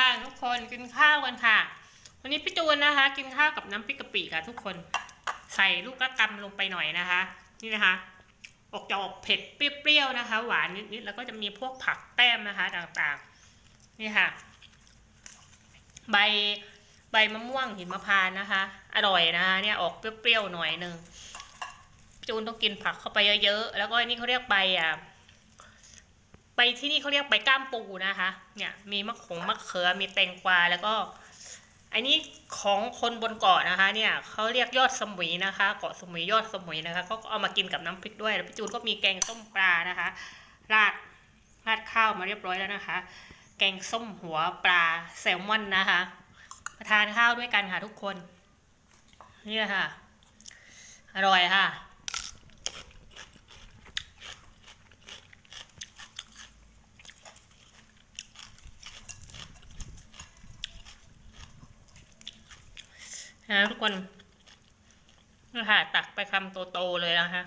ค่ะทุกคนกินข้าวกันค่ะ วันนี้พี่จูนนะคะ กินข้าวกับน้ำพริกกะปิค่ะ ทุกคนใส่ลูกกระกำลงไปหน่อยนะคะ นี่นะคะ ออกจะออกเผ็ดเปรี้ยวๆนะคะ หวานนิดๆแล้วก็จะมีพวกผักแต้มนะคะต่างๆ นี่ค่ะ ใบใบมะม่วงหิมพานต์นะคะ อร่อยนะคะเนี่ยออกเปรี้ยวๆหน่อยหนึ่งจูนต้องกินผักเข้าไปเยอะๆแล้วก็อันนี่เขาเรียกใบอะ ไปที่นี่เขาเรียกใบก้ามปูนะคะ เนี่ยมีมะขงมะเขือมีแตงกวาแล้วก็ อันนี้ของคนบนเกาะนะคะ เนี่ยเขาเรียกยอดสมุยนะคะ เกาะสมุยยอดสมุยนะคะก็เอามากินกับน้ำพริกด้วยแล้วพี่จูนก็มีแกงส้มปลานะคะ ราดราดข้าวมาเรียบร้อยแล้วนะคะ แกงส้มหัวปลาแซลมอนนะคะมาทานข้าวด้วยกันค่ะทุกคน นี่แหละค่ะ อร่อยค่ะ นะทุกคนนี่ค่ะตักไปคำโตๆเลยนะคะ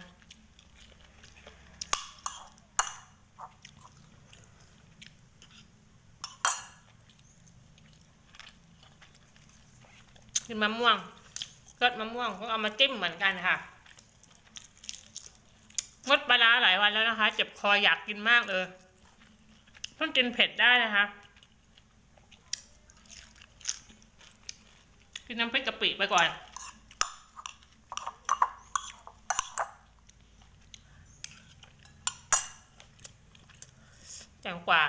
กินมะม่วงรสมะม่วงก็เอามาจิ้มเหมือนกันค่ะงดปลาร้าหลายวันแล้วนะคะ เจ็บคออยากกินมากเลยเพิ่งกินเผ็ดได้นะคะ กินน้ำพริกกะปิไปก่อนแตงกวา